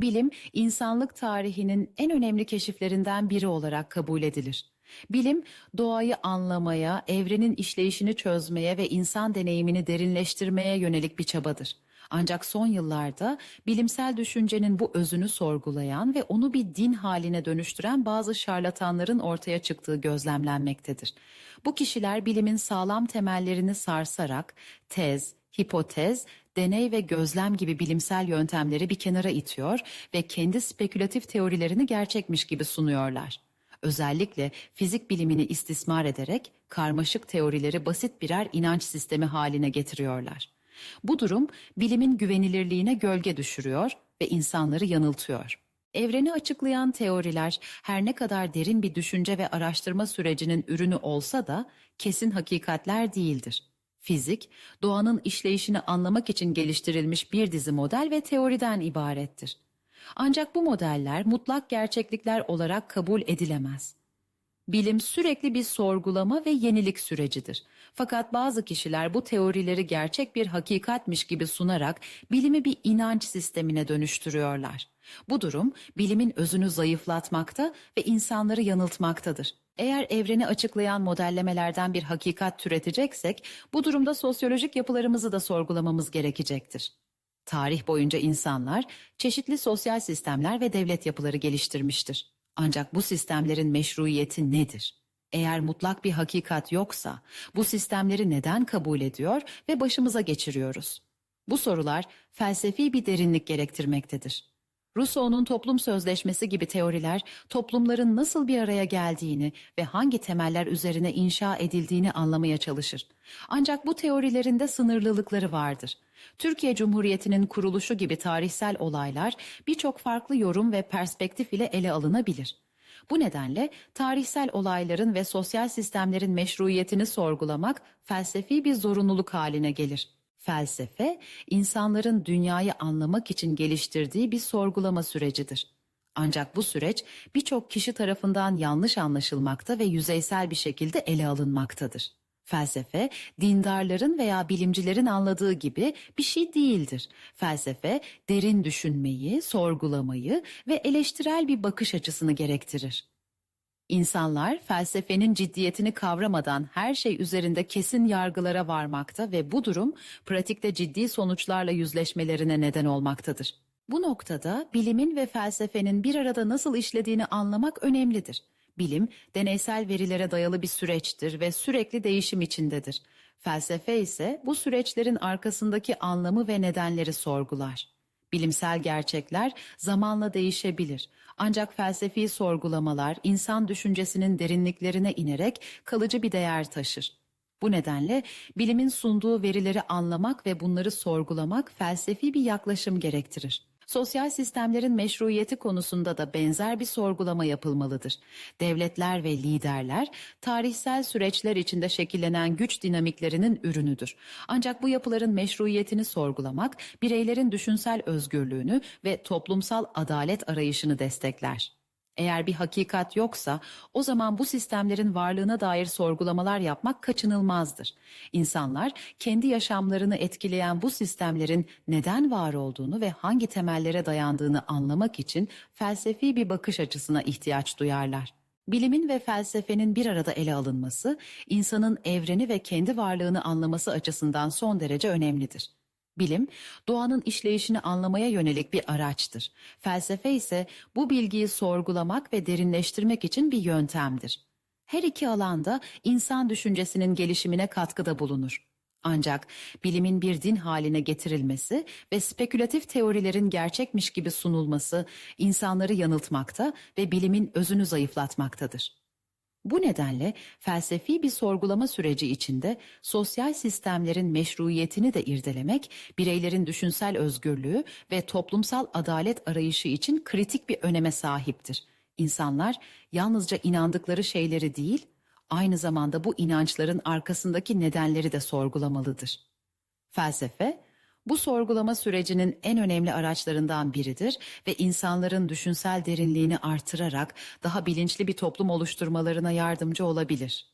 Bilim, insanlık tarihinin en önemli keşiflerinden biri olarak kabul edilir. Bilim, doğayı anlamaya, evrenin işleyişini çözmeye ve insan deneyimini derinleştirmeye yönelik bir çabadır. Ancak son yıllarda bilimsel düşüncenin bu özünü sorgulayan ve onu bir din haline dönüştüren bazı şarlatanların ortaya çıktığı gözlemlenmektedir. Bu kişiler bilimin sağlam temellerini sarsarak tez, hipotez, deney ve gözlem gibi bilimsel yöntemleri bir kenara itiyor ve kendi spekülatif teorilerini gerçekmiş gibi sunuyorlar. Özellikle fizik bilimini istismar ederek karmaşık teorileri basit birer inanç sistemi haline getiriyorlar. Bu durum bilimin güvenilirliğine gölge düşürüyor ve insanları yanıltıyor. Evreni açıklayan teoriler her ne kadar derin bir düşünce ve araştırma sürecinin ürünü olsa da kesin hakikatler değildir. Fizik, doğanın işleyişini anlamak için geliştirilmiş bir dizi model ve teoriden ibarettir. Ancak bu modeller mutlak gerçeklikler olarak kabul edilemez. Bilim sürekli bir sorgulama ve yenilik sürecidir. Fakat bazı kişiler bu teorileri gerçek bir hakikatmiş gibi sunarak bilimi bir inanç sistemine dönüştürüyorlar. Bu durum bilimin özünü zayıflatmakta ve insanları yanıltmaktadır. Eğer evreni açıklayan modellemelerden bir hakikat türeteceksek, bu durumda sosyolojik yapılarımızı da sorgulamamız gerekecektir. Tarih boyunca insanlar çeşitli sosyal sistemler ve devlet yapıları geliştirmiştir. Ancak bu sistemlerin meşruiyeti nedir? Eğer mutlak bir hakikat yoksa bu sistemleri neden kabul ediyor ve başımıza geçiriyoruz? Bu sorular felsefi bir derinlik gerektirmektedir. Rousseau'nun toplum sözleşmesi gibi teoriler toplumların nasıl bir araya geldiğini ve hangi temeller üzerine inşa edildiğini anlamaya çalışır. Ancak bu teorilerinde sınırlılıkları vardır. Türkiye Cumhuriyeti'nin kuruluşu gibi tarihsel olaylar birçok farklı yorum ve perspektif ile ele alınabilir. Bu nedenle tarihsel olayların ve sosyal sistemlerin meşruiyetini sorgulamak felsefi bir zorunluluk haline gelir. Felsefe, insanların dünyayı anlamak için geliştirdiği bir sorgulama sürecidir. Ancak bu süreç birçok kişi tarafından yanlış anlaşılmakta ve yüzeysel bir şekilde ele alınmaktadır. Felsefe, dindarların veya bilimcilerin anladığı gibi bir şey değildir. Felsefe, derin düşünmeyi, sorgulamayı ve eleştirel bir bakış açısını gerektirir. İnsanlar felsefenin ciddiyetini kavramadan her şey üzerinde kesin yargılara varmakta ve bu durum pratikte ciddi sonuçlarla yüzleşmelerine neden olmaktadır. Bu noktada bilimin ve felsefenin bir arada nasıl işlediğini anlamak önemlidir. Bilim, deneysel verilere dayalı bir süreçtir ve sürekli değişim içindedir. Felsefe ise bu süreçlerin arkasındaki anlamı ve nedenleri sorgular. Bilimsel gerçekler zamanla değişebilir. Ancak felsefi sorgulamalar insan düşüncesinin derinliklerine inerek kalıcı bir değer taşır. Bu nedenle bilimin sunduğu verileri anlamak ve bunları sorgulamak felsefi bir yaklaşım gerektirir. Sosyal sistemlerin meşruiyeti konusunda da benzer bir sorgulama yapılmalıdır. Devletler ve liderler tarihsel süreçler içinde şekillenen güç dinamiklerinin ürünüdür. Ancak bu yapıların meşruiyetini sorgulamak bireylerin düşünsel özgürlüğünü ve toplumsal adalet arayışını destekler. Eğer bir hakikat yoksa o zaman bu sistemlerin varlığına dair sorgulamalar yapmak kaçınılmazdır. İnsanlar kendi yaşamlarını etkileyen bu sistemlerin neden var olduğunu ve hangi temellere dayandığını anlamak için felsefi bir bakış açısına ihtiyaç duyarlar. Bilimin ve felsefenin bir arada ele alınması, insanın evreni ve kendi varlığını anlaması açısından son derece önemlidir. Bilim, doğanın işleyişini anlamaya yönelik bir araçtır. Felsefe ise bu bilgiyi sorgulamak ve derinleştirmek için bir yöntemdir. Her iki alanda insan düşüncesinin gelişimine katkıda bulunur. Ancak bilimin bir din haline getirilmesi ve spekülatif teorilerin gerçekmiş gibi sunulması insanları yanıltmakta ve bilimin özünü zayıflatmaktadır. Bu nedenle felsefi bir sorgulama süreci içinde sosyal sistemlerin meşruiyetini de irdelemek, bireylerin düşünsel özgürlüğü ve toplumsal adalet arayışı için kritik bir öneme sahiptir. İnsanlar yalnızca inandıkları şeyleri değil, aynı zamanda bu inançların arkasındaki nedenleri de sorgulamalıdır. Felsefe, bu sorgulama sürecinin en önemli araçlarından biridir ve insanların düşünsel derinliğini artırarak daha bilinçli bir toplum oluşturmalarına yardımcı olabilir.